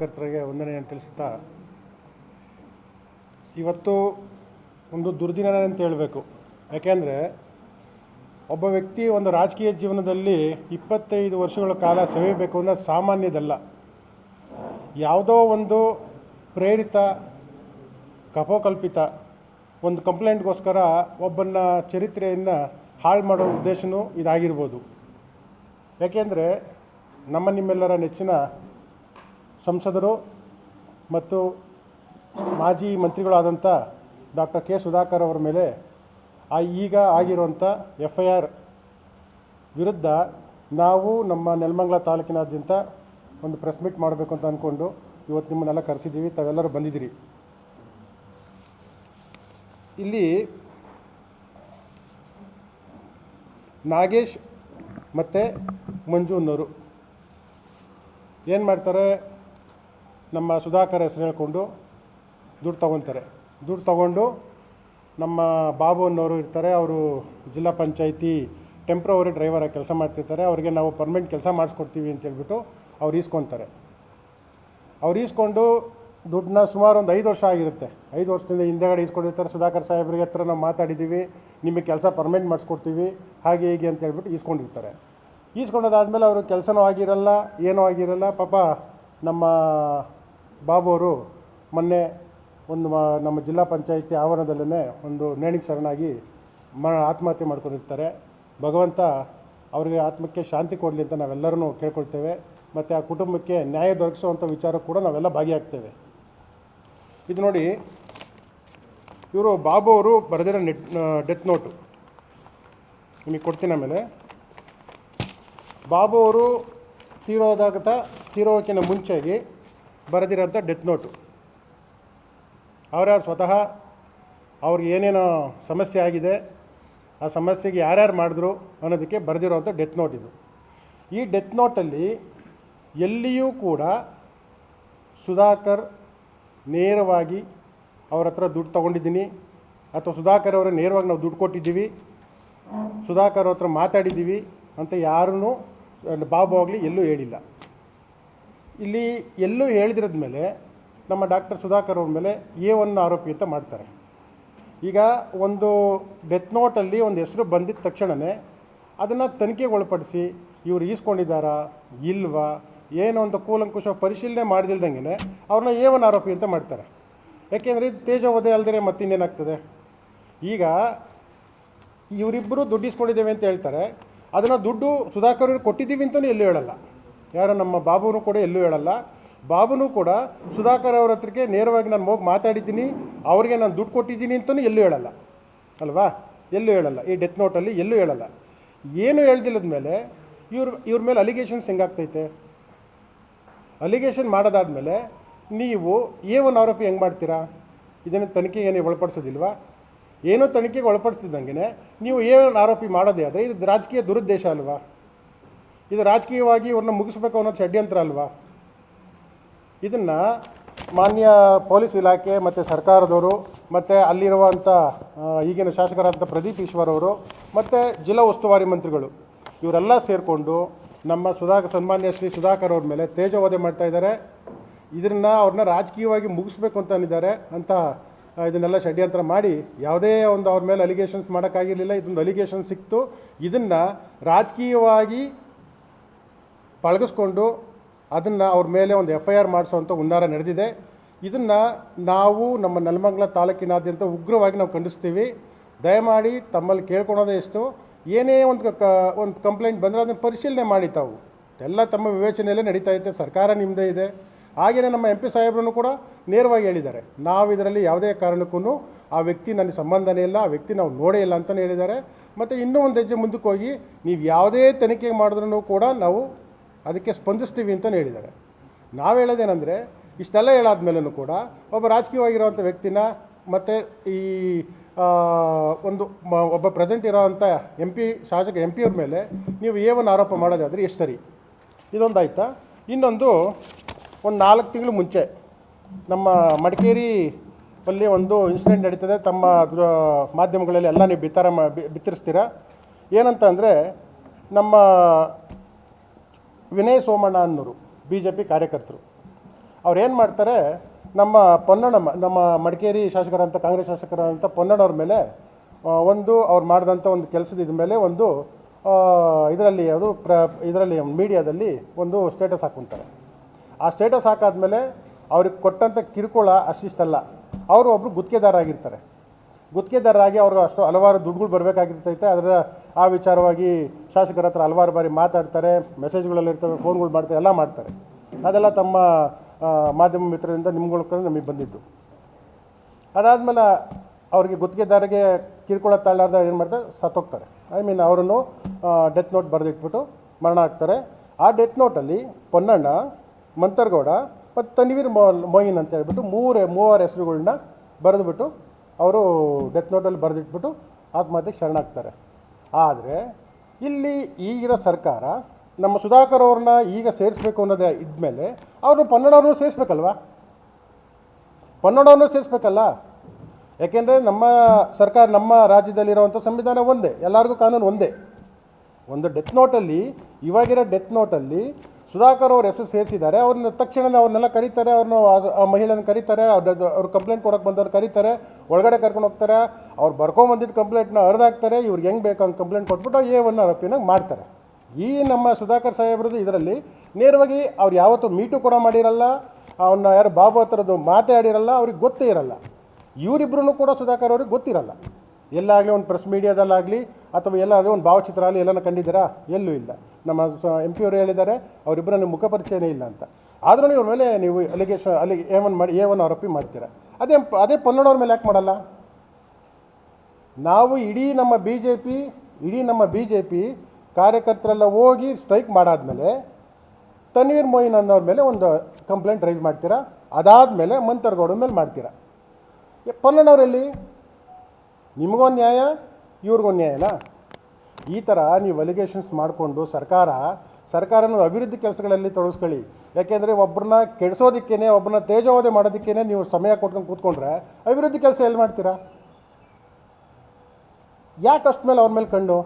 ಕರ್ತರಿಗೆ ವಂದನೆಯನ್ನು ತಿಳಿಸುತ್ತಾ, ಇವತ್ತು ಒಂದು ದುರ್ದಿನ ಅಂತ ಹೇಳಬೇಕು. ಯಾಕೆಂದರೆ ಒಬ್ಬ ವ್ಯಕ್ತಿ ಒಂದು ರಾಜಕೀಯ ಜೀವನದಲ್ಲಿ ಇಪ್ಪತ್ತೈದು ವರ್ಷಗಳ ಕಾಲ ಸವಿಯಬೇಕು ಅನ್ನೋ ಸಾಮಾನ್ಯದಲ್ಲ. ಯಾವುದೋ ಒಂದು ಪ್ರೇರಿತ, ಕಪೋಕಲ್ಪಿತ ಒಂದು ಕಂಪ್ಲೇಂಟ್ಗೋಸ್ಕರ ಒಬ್ಬನ ಚರಿತ್ರೆಯನ್ನು ಹಾಳು ಮಾಡೋ ಉದ್ದೇಶವೂ ಇದಾಗಿರ್ಬೋದು. ಯಾಕೆಂದರೆ ನಮ್ಮ ನಿಮ್ಮೆಲ್ಲರ ನೆಚ್ಚಿನ ಸಂಸದರು ಮತ್ತು ಮಾಜಿ ಮಂತ್ರಿಗಳಾದಂಥ ಡಾಕ್ಟರ್ ಕೆ ಸುಧಾಕರ್ ಅವರ ಮೇಲೆ ಆ ಈಗ ಆಗಿರುವಂಥ ಎಫ್ ಐ ಆರ್ ವಿರುದ್ಧ ನಾವು ನಮ್ಮ ನೆಲಮಂಗಲ ತಾಲೂಕಿನಾದ್ಯಂತ ಒಂದು ಪ್ರೆಸ್ ಮೀಟ್ ಮಾಡಬೇಕು ಅಂತ ಅಂದ್ಕೊಂಡು ಇವತ್ತು ನಿಮ್ಮನ್ನೆಲ್ಲ ಕರೆಸಿದ್ದೀವಿ, ತಾವೆಲ್ಲರೂ ಬಂದಿದ್ದೀರಿ. ಇಲ್ಲಿ ನಾಗೇಶ್ ಮತ್ತು ಮಂಜು ಅನ್ನೋರು. ಏನು ಮಾಡ್ತಾರೆ? ನಮ್ಮ ಸುಧಾಕರ್ ಹೆಸರು ಹೇಳ್ಕೊಂಡು ದುಡ್ಡು ತೊಗೊತಾರೆ. ದುಡ್ಡು ತೊಗೊಂಡು ನಮ್ಮ ಬಾಬು ಅನ್ನೋರು ಇರ್ತಾರೆ, ಅವರು ಜಿಲ್ಲಾ ಪಂಚಾಯಿತಿ ಟೆಂಪ್ರವರಿ ಡ್ರೈವರಾಗಿ ಕೆಲಸ ಮಾಡ್ತಿರ್ತಾರೆ. ಅವರಿಗೆ ನಾವು ಪರ್ಮನೆಂಟ್ ಕೆಲಸ ಮಾಡಿಸ್ಕೊಡ್ತೀವಿ ಅಂತ ಹೇಳ್ಬಿಟ್ಟು ಅವ್ರು ಈಸ್ಕೊತಾರೆ. ಅವ್ರು ಈಸ್ಕೊಂಡು ದುಡ್ಡನ್ನ ಸುಮಾರು ಒಂದು ಐದು ವರ್ಷ ಆಗಿರುತ್ತೆ. ಐದು ವರ್ಷದಿಂದ ಹಿಂದೆಗಡೆ ಈಸ್ಕೊಂಡಿರ್ತಾರೆ. ಸುಧಾಕರ್ ಸಾಹೇಬ್ರಿಗೆ ಹತ್ರ ನಾವು ಮಾತಾಡಿದ್ದೀವಿ, ನಿಮಗೆ ಕೆಲಸ ಪರ್ಮನೆಂಟ್ ಮಾಡಿಸ್ಕೊಡ್ತೀವಿ, ಹಾಗೆ ಹೀಗೆ ಅಂತ ಹೇಳ್ಬಿಟ್ಟು ಈಸ್ಕೊಂಡಿರ್ತಾರೆ. ಈಸ್ಕೊಂಡದಾದ್ಮೇಲೆ ಅವರು ಕೆಲಸನೂ ಆಗಿರಲ್ಲ, ಏನೂ ಆಗಿರಲ್ಲ. ಪಾಪ ನಮ್ಮ ಬಾಬು ಅವರು ಮೊನ್ನೆ ಒಂದು ನಮ್ಮ ಜಿಲ್ಲಾ ಪಂಚಾಯಿತಿ ಆವರಣದಲ್ಲೇ ಒಂದು ನೇಣಿಗೆ ಶರಣಾಗಿ ಮ, ಆತ್ಮಹತ್ಯೆ ಮಾಡ್ಕೊಂಡಿರ್ತಾರೆ. ಭಗವಂತ ಅವರಿಗೆ ಆತ್ಮಕ್ಕೆ ಶಾಂತಿ ಕೊಡಲಿ ಅಂತ ನಾವೆಲ್ಲರೂ ಕೇಳ್ಕೊಳ್ತೇವೆ. ಮತ್ತು ಆ ಕುಟುಂಬಕ್ಕೆ ನ್ಯಾಯ ದೊರಕಿಸುವಂಥ ವಿಚಾರ ಕೂಡ ನಾವೆಲ್ಲ ಭಾಗಿಯಾಗ್ತೇವೆ. ಇದು ನೋಡಿ, ಇವರು ಬಾಬು ಅವರು ಬರೆದಿರೋ ನೆಟ್ ಡೆತ್ ನೋಟು. ನಿಮಗೆ ಕೊಡ್ತೀನಿ ಆಮೇಲೆ. ಬಾಬು ಅವರು ತೀರೋದಾಗತ ತೀರೋಕ್ಕಿಂತ ಮುಂಚೆಗೆ ಬರೆದಿರೋಂಥ ಡೆತ್ ನೋಟು ಅವ್ರ್ಯಾರು ಸ್ವತಃ ಅವ್ರಿಗೆ ಏನೇನೋ ಸಮಸ್ಯೆ ಆಗಿದೆ, ಆ ಸಮಸ್ಯೆಗೆ ಯಾರ್ಯಾರು ಮಾಡಿದ್ರು ಅನ್ನೋದಕ್ಕೆ ಬರೆದಿರೋವಂಥ ಡೆತ್ ನೋಟ್ ಇದು. ಈ ಡೆತ್ ನೋಟಲ್ಲಿ ಎಲ್ಲಿಯೂ ಕೂಡ ಸುಧಾಕರ್ ನೇರವಾಗಿ ಅವ್ರ ಹತ್ರ ದುಡ್ಡು ತೊಗೊಂಡಿದ್ದೀನಿ, ಅಥವಾ ಸುಧಾಕರ್ ಅವರ ನೇರವಾಗಿ ನಾವು ದುಡ್ಡು ಕೊಟ್ಟಿದ್ದೀವಿ, ಸುಧಾಕರ್ ಅವ್ರ ಹತ್ರ ಮಾತಾಡಿದ್ದೀವಿ ಅಂತ ಯಾರೂ ಬಾಬು ಆಗಲಿ ಎಲ್ಲೂ ಹೇಳಿಲ್ಲ. ಇಲ್ಲಿ ಎಲ್ಲೂ ಹೇಳಿದಿರದ ಮೇಲೆ ನಮ್ಮ ಡಾಕ್ಟರ್ ಸುಧಾಕರ್ ಅವ್ರ ಮೇಲೆ ಎ ಒನ್ ಆರೋಪಿ ಅಂತ ಮಾಡ್ತಾರೆ. ಈಗ ಒಂದು ಡೆತ್ ನೋಟಲ್ಲಿ ಒಂದು ಹೆಸರು ಬಂದಿದ್ದ ತಕ್ಷಣವೇ ಅದನ್ನು ತನಿಖೆಗೆ ಒಳಪಡಿಸಿ ಇವ್ರು ಈಸ್ಕೊಂಡಿದ್ದಾರಾ, ಇಲ್ವಾ, ಏನೋ ಒಂದು ಕೂಲಂಕುಷ ಪರಿಶೀಲನೆ ಮಾಡಿದಿಲ್ದಂಗೆ ಅವ್ರನ್ನ ಎ ಒನ್ ಆರೋಪಿ ಅಂತ ಮಾಡ್ತಾರೆ. ಯಾಕೆಂದರೆ ಇದು ತೇಜೋವಧೆ ಅಲ್ಲದೆ ಮತ್ತಿನ್ನೇನಾಗ್ತದೆ? ಈಗ ಇವರಿಬ್ಬರು ದುಡ್ಡು ಇಸ್ಕೊಂಡಿದ್ದೇವೆ ಅಂತ ಹೇಳ್ತಾರೆ. ಅದನ್ನು ದುಡ್ಡು ಸುಧಾಕರ್ ಕೊಟ್ಟಿದ್ದೀವಿ ಅಂತಲೂ ಎಲ್ಲೂ ಹೇಳಲ್ಲ. ಯಾರು ನಮ್ಮ ಬಾಬುನೂ ಕೂಡ ಎಲ್ಲೂ ಹೇಳಲ್ಲ. ಬಾಬುನೂ ಕೂಡ ಸುಧಾಕರ್ ಅವ್ರ ಹತ್ರಕ್ಕೆ ನೇರವಾಗಿ ನಾನು ಹೋಗಿ ಮಾತಾಡಿದ್ದೀನಿ, ಅವ್ರಿಗೆ ನಾನು ದುಡ್ಡು ಕೊಟ್ಟಿದ್ದೀನಿ ಅಂತಲೂ ಎಲ್ಲೂ ಹೇಳಲ್ಲ. ಅಲ್ವಾ? ಎಲ್ಲೂ ಹೇಳಲ್ಲ. ಈ ಡೆತ್ ನೋಟಲ್ಲಿ ಎಲ್ಲೂ ಹೇಳಲ್ಲ. ಏನು ಹೇಳ್ದಿಲ್ಲದ ಮೇಲೆ ಇವ್ರ ಇವ್ರ ಮೇಲೆ ಅಲಿಗೇಷನ್ಸ್ ಹೆಂಗಾಗ್ತೈತೆ ಅಲಿಗೇಷನ್ ಮಾಡೋದಾದ್ಮೇಲೆ ನೀವು ಏ ಒನ್ ಆರೋಪಿ ಹೆಂಗೆ ಮಾಡ್ತೀರಾ? ಇದನ್ನು ತನಿಖೆಗೆ ಏನು ಒಳಪಡಿಸೋದಿಲ್ವಾ? ಏನೋ ತನಿಖೆಗೆ ಒಳಪಡಿಸ್ತಿದ್ದಂಗೆ ನೀವು ಎ ಒನ್ ಆರೋಪಿ ಮಾಡೋದೇ ಆದರೆ ಇದು ರಾಜಕೀಯ ದುರುದ್ದೇಶ ಅಲ್ವಾ? ಇದು ರಾಜಕೀಯವಾಗಿ ಇವ್ರನ್ನ ಮುಗಿಸ್ಬೇಕು ಅನ್ನೋದು ಷಡ್ಯಂತ್ರ ಅಲ್ವಾ? ಇದನ್ನು ಮಾನ್ಯ ಪೊಲೀಸ್ ಇಲಾಖೆ ಮತ್ತು ಸರ್ಕಾರದವರು ಮತ್ತು ಅಲ್ಲಿರುವಂಥ ಈಗಿನ ಶಾಸಕರಾದಂಥ ಪ್ರದೀಪ್ ಈಶ್ವರ್ ಅವರು ಮತ್ತು ಜಿಲ್ಲಾ ಉಸ್ತುವಾರಿ ಮಂತ್ರಿಗಳು ಇವರೆಲ್ಲ ಸೇರಿಕೊಂಡು ನಮ್ಮ ಸುಧಾಕರ್ ಸನ್ಮಾನ್ಯ ಶ್ರೀ ಸುಧಾಕರ್ ಅವ್ರ ಮೇಲೆ ತೇಜವಧೆ ಮಾಡ್ತಾ ಇದ್ದಾರೆ. ಇದನ್ನು ಅವ್ರನ್ನ ರಾಜಕೀಯವಾಗಿ ಮುಗಿಸ್ಬೇಕು ಅಂತ ಅಂದಿದ್ದಾರೆ ಅಂತ ಇದನ್ನೆಲ್ಲ ಷಡ್ಯಂತ್ರ ಮಾಡಿ ಯಾವುದೇ ಒಂದು ಅವ್ರ ಮೇಲೆ ಅಲಿಗೇಷನ್ಸ್ ಮಾಡೋಕ್ಕಾಗಿರಲಿಲ್ಲ, ಇದೊಂದು ಅಲಿಗೇಷನ್ ಸಿಕ್ತು. ಇದನ್ನು ರಾಜಕೀಯವಾಗಿ ಪಳಗಿಸ್ಕೊಂಡು ಅದನ್ನು ಅವ್ರ ಮೇಲೆ ಒಂದು ಎಫ್ ಐ ಆರ್ ಮಾಡಿಸೋವಂಥ ಹುನ್ನಾರ ನಡೆದಿದೆ. ಇದನ್ನು ನಾವು ನಮ್ಮ ನೆಲಮಂಗಲ ತಾಲೂಕಿನಾದ್ಯಂತ ಉಗ್ರವಾಗಿ ನಾವು ಖಂಡಿಸ್ತೀವಿ. ದಯಮಾಡಿ ತಮ್ಮಲ್ಲಿ ಕೇಳ್ಕೊಳೋದೇ ಎಷ್ಟು ಏನೇ ಒಂದು ಕ ಒಂದು ಕಂಪ್ಲೇಂಟ್ ಬಂದರೆ ಅದನ್ನು ಪರಿಶೀಲನೆ ಮಾಡಿ ತಾವು. ಎಲ್ಲ ತಮ್ಮ ವಿವೇಚನೆಯಲ್ಲೇ ನಡೀತಾ ಇದೆ ಸರ್ಕಾರ ನಿಮ್ಮದೇ ಇದೆ. ಹಾಗೆಯೇ ನಮ್ಮ ಎಂ ಪಿ ಸಾಹೇಬ್ರನ್ನು ಕೂಡ ನೇರವಾಗಿ ಹೇಳಿದ್ದಾರೆ. ನಾವು ಇದರಲ್ಲಿ ಯಾವುದೇ ಕಾರಣಕ್ಕೂ ಆ ವ್ಯಕ್ತಿ ನನಗೆ ಸಂಬಂಧನೇ ಇಲ್ಲ, ಆ ವ್ಯಕ್ತಿ ನಾವು ನೋಡೇ ಇಲ್ಲ ಅಂತಲೇ ಹೇಳಿದ್ದಾರೆ. ಮತ್ತು ಇನ್ನೂ ಒಂದು ಹೆಜ್ಜೆ ಮುಂದಕ್ಕೆ ಹೋಗಿ, ನೀವು ಯಾವುದೇ ತನಿಖೆ ಮಾಡಿದ್ರೂ ಕೂಡ ನಾವು ಅದಕ್ಕೆ ಸ್ಪಂದಿಸ್ತೀವಿ ಅಂತಲೇ ಹೇಳಿದ್ದಾರೆ. ನಾವು ಹೇಳೋದೇನೆಂದರೆ, ಇಷ್ಟೆಲ್ಲ ಹೇಳಾದ್ಮೇಲೂ ಕೂಡ ಒಬ್ಬ ರಾಜಕೀಯವಾಗಿರುವಂಥ ವ್ಯಕ್ತಿನ ಮತ್ತು ಈ ಒಂದು ಒಬ್ಬ ಪ್ರೆಸೆಂಟ್ ಇರೋವಂಥ ಎಂ ಪಿ ಶಾಸಕ ಎಂ ಪಿಯವ್ರ ಮೇಲೆ ನೀವು ಏವನ್ ಆರೋಪ ಮಾಡೋದಾದರೆ ಎಷ್ಟು ಸರಿ? ಇದೊಂದು ಆಯಿತಾ ಇನ್ನೊಂದು, ಒಂದು ನಾಲ್ಕು ತಿಂಗಳು ಮುಂಚೆ ನಮ್ಮ ಮಡಿಕೇರಿ ಅಲ್ಲಿ ಒಂದು ಇನ್ಸಿಡೆಂಟ್ ನಡೀತದೆ. ತಮ್ಮ ಮಾಧ್ಯಮಗಳಲ್ಲಿ ಎಲ್ಲ ನೀವು ಬಿತ್ತರ ಮಾ ಬಿತ್ತರಿಸ್ತೀರಾ? ಏನಂತ ಅಂದರೆ ನಮ್ಮ ವಿನಯ್ ಸೋಮಣ್ಣ ಅನ್ನೋರು ಬಿ ಜೆ ಪಿ ಕಾರ್ಯಕರ್ತರು. ಅವ್ರು ಏನು ಮಾಡ್ತಾರೆ, ನಮ್ಮ ಪೊನ್ನಣ್ಣ ನಮ್ಮ ಮಡಿಕೇರಿ ಶಾಸಕರಂಥ ಕಾಂಗ್ರೆಸ್ ಶಾಸಕರಂಥ ಪೊನ್ನಣ್ಣವ್ರ ಮೇಲೆ ಒಂದು ಅವ್ರು ಮಾಡಿದಂಥ ಒಂದು ಕೆಲಸದ ಮೇಲೆ ಒಂದು ಇದರಲ್ಲಿ ಅದು ಪ್ರ, ಇದರಲ್ಲಿ ಮೀಡಿಯಾದಲ್ಲಿ ಒಂದು ಸ್ಟೇಟಸ್ ಹಾಕ್ಕೊಂತಾರೆ ಆ ಸ್ಟೇಟಸ್ ಹಾಕಾದ್ಮೇಲೆ ಅವ್ರಿಗೆ ಕೊಟ್ಟಂಥ ಕಿರುಕುಳ ಅಷ್ಟಿಷ್ಟಲ್ಲ. ಅವರು ಒಬ್ಬರು ಗುತ್ತಿಗೆದಾರರಾಗಿರ್ತಾರೆ ಗುತ್ತಿಗೆದಾರರಾಗಿ ಅವ್ರಿಗೆ ಅಷ್ಟು ಹಲವಾರು ದುಡ್ಡುಗಳು ಬರಬೇಕಾಗಿರ್ತೈತೆ. ಅದರ ಆ ವಿಚಾರವಾಗಿ ಶಾಸಕರ ಹತ್ರ ಹಲವಾರು ಬಾರಿ ಮಾತಾಡ್ತಾರೆ ಮೆಸೇಜ್ಗಳಲ್ಲಿರ್ತವೆ ಫೋನ್ಗಳು ಮಾಡ್ತಾರೆ, ಎಲ್ಲ ಮಾಡ್ತಾರೆ. ಅದೆಲ್ಲ ತಮ್ಮ ಮಾಧ್ಯಮ ಮಿತ್ರರಿಂದ ನಿಮ್ಗಳ ನಮಗೆ ಬಂದಿದ್ದು. ಅದಾದಮೇಲೆ ಅವರಿಗೆ ಗುತ್ತಿಗೆದಾರಿಗೆ ಕಿರುಕುಳ ತಾಳಾರ್ದ ಏನು ಮಾಡ್ತಾರೆ? ಸತ್ತೋಗ್ತಾರೆ. ಐ ಮೀನ್ ಅವರನ್ನು ಡೆತ್ ನೋಟ್ ಬರೆದಿಟ್ಬಿಟ್ಟು ಮರಣ ಆಗ್ತಾರೆ ಆ ಡೆತ್ ನೋಟಲ್ಲಿ ಪೊನ್ನಣ್ಣ, ಮಂತರ್ಗೌಡ ಮತ್ತು ತನ್ವೀರ್ ಮೊ, ಮೊಯಿನ್ ಅಂತ ಹೇಳ್ಬಿಟ್ಟು ಮೂರೇ, ಮೂವರ ಹೆಸರುಗಳನ್ನ ಬರೆದುಬಿಟ್ಟು ಅವರು ಡೆತ್ ನೋಟಲ್ಲಿ ಬರೆದಿಟ್ಬಿಟ್ಟು ಆತ್ಮಹತ್ಯೆಗೆ ಶರಣಾಗ್ತಾರೆ. ಆದರೆ ಇಲ್ಲಿ ಈಗಿರೋ ಸರ್ಕಾರ ನಮ್ಮ ಸುಧಾಕರ್ ಅವ್ರನ್ನ ಈಗ ಸೇರಿಸ್ಬೇಕು ಅನ್ನೋದೇ ಇದ್ಮೇಲೆ ಅವರು ಪನ್ನಡವ್ರನ್ನ ಸೇರಿಸ್ಬೇಕಲ್ವಾ? ಪೊನ್ನಣ್ಣವ್ರನ್ನೂ ಸೇರಿಸ್ಬೇಕಲ್ಲ? ಯಾಕೆಂದರೆ ನಮ್ಮ ಸರ್ಕಾರ ನಮ್ಮ ರಾಜ್ಯದಲ್ಲಿರುವಂಥ ಸಂವಿಧಾನ ಒಂದೇ, ಎಲ್ಲರಿಗೂ ಕಾನೂನು ಒಂದೇ. ಒಂದು ಡೆತ್ ನೋಟಲ್ಲಿ ಇವಾಗಿರೋ ಡೆತ್ ನೋಟಲ್ಲಿ ಸುಧಾಕರ್ ಅವ್ರ ಹೆಸರು ಸೇರಿಸಿದ್ದಾರೆ. ಅವ್ರನ್ನ ತಕ್ಷಣ ಅವ್ರನ್ನೆಲ್ಲ ಕರೀತಾರೆ. ಅವ್ರನ್ನ ಆ- ಮಹಿಳೆಯನ್ನು ಕರೀತಾರೆ. ಅವ್ರ ಕಂಪ್ಲೇಂಟ್ ಕೊಡೋಕೆ ಬಂದವ್ರು ಕರೀತಾರೆ. ಒಳಗಡೆ ಕರ್ಕೊಂಡು ಹೋಗ್ತಾರೆ. ಅವ್ರು ಬರ್ಕೊಂಬಂದಿದ್ದ ಕಂಪ್ಲೇಂಟ್ನ ಹರಿದಾಕ್ತಾರೆ ಇವ್ರಿಗೆ ಹೆಂಗೆ ಬೇಕು ಹಂಗೆ ಕಂಪ್ಲೇಂಟ್ ಕೊಟ್ಬಿಟ್ಟು ಎ ಒನ್ ಆರೋಪಿನಾಗ ಮಾಡ್ತಾರೆ. ಈ ನಮ್ಮ ಸುಧಾಕರ್ ಸಾಹೇಬ್ರದ್ದು ಇದರಲ್ಲಿ ನೇರವಾಗಿ ಅವ್ರು ಯಾವತ್ತೂ ಮೀಟು ಕೂಡ ಮಾಡಿರಲ್ಲ. ಅವನ್ನ ಯಾರು ಬಾಬು ಹತ್ರದ್ದು ಮಾತಾಡಿರಲ್ಲ ಅವ್ರಿಗೆ ಗೊತ್ತೇ ಇರಲ್ಲ. ಇವರಿಬ್ರು ಕೂಡ ಸುಧಾಕರ್ ಅವ್ರಿಗೆ ಗೊತ್ತಿರಲ್ಲ. ಎಲ್ಲಾಗಲಿ ಒಂದು ಪ್ರೆಸ್ ಮೀಡಿಯಾದಲ್ಲಾಗಲಿ ಅಥವಾ ಎಲ್ಲಾದರೂ ಒಂದು ಭಾವಚಿತ್ರ ಆಗಲಿ ಎಲ್ಲನ ಕಂಡಿದ್ದೀರಾ? ಎಲ್ಲೂ ಇಲ್ಲ. ನಮ್ಮ ಎಂ ಪಿ ಅವರು ಹೇಳಿದ್ದಾರೆ ಅವರಿಬ್ಬರ ಮುಖ ಪರಿಚಯನೇ ಇಲ್ಲ ಅಂತ. ಆದ್ರೂ ಇವ್ರ ಮೇಲೆ ನೀವು ಅಲಿಗೇಷನ್ ಅಲ್ಲಿ ಎ ಒನ್ ಮಾಡಿ ಎ ಒನ್ ಆರೋಪಿ ಮಾಡ್ತೀರಾ? ಅದೇ ಅದೇ ಪೊಲ್ಲೋಡವ್ರ ಮೇಲೆ ಯಾಕೆ ಮಾಡಲ್ಲ? ನಾವು ಇಡೀ ನಮ್ಮ ಬಿ ಜೆ ಪಿ ಇಡೀ ನಮ್ಮ ಬಿ ಜೆ ಪಿ ಕಾರ್ಯಕರ್ತರೆಲ್ಲ ಹೋಗಿ ಸ್ಟ್ರೈಕ್ ಮಾಡಾದಮೇಲೆ ತನ್ವೀರ್ ಮೊಯಿನ್ ಅನ್ನೋರ ಮೇಲೆ ಒಂದು ಕಂಪ್ಲೇಂಟ್ ರೈಸ್ ಮಾಡ್ತೀರಾ? ಅದಾದಮೇಲೆ ಮಂತರ್ಗೌಡ ಮೇಲೆ ಮಾಡ್ತೀರಾ? ಏ, ಪೊನ್ನಣ್ಣವರಲ್ಲಿ ನಿಮಗೊಂದು ನ್ಯಾಯ, ಇವ್ರಿಗೊಂದು ನ್ಯಾಯನಾ? ಈ ಥರ ನೀವು ಅಲಿಗೇಷನ್ಸ್ ಮಾಡಿಕೊಂಡು ಸರ್ಕಾರ, ಸರ್ಕಾರನ ಅಭಿವೃದ್ಧಿ ಕೆಲಸಗಳಲ್ಲಿ ತೊಡಗಿಸ್ಕೊಳ್ಳಿ ಯಾಕೆಂದರೆ ಒಬ್ಬರನ್ನ ಕೆಡಿಸೋದಕ್ಕೇನೆ ಒಬ್ಬರನ್ನ ತೇಜೋವಧೆ ಮಾಡೋದಕ್ಕೇನೆ ನೀವು ಸಮಯ ಕೊಟ್ಕೊಂಡು ಕೂತ್ಕೊಂಡ್ರೆ ಅಭಿವೃದ್ಧಿ ಕೆಲಸ ಎಲ್ಲಿ ಮಾಡ್ತೀರಾ? ಯಾಕೆ ಅಷ್ಟು ಮೇಲೆ ಅವ್ರ ಮೇಲೆ ಕಂಡು?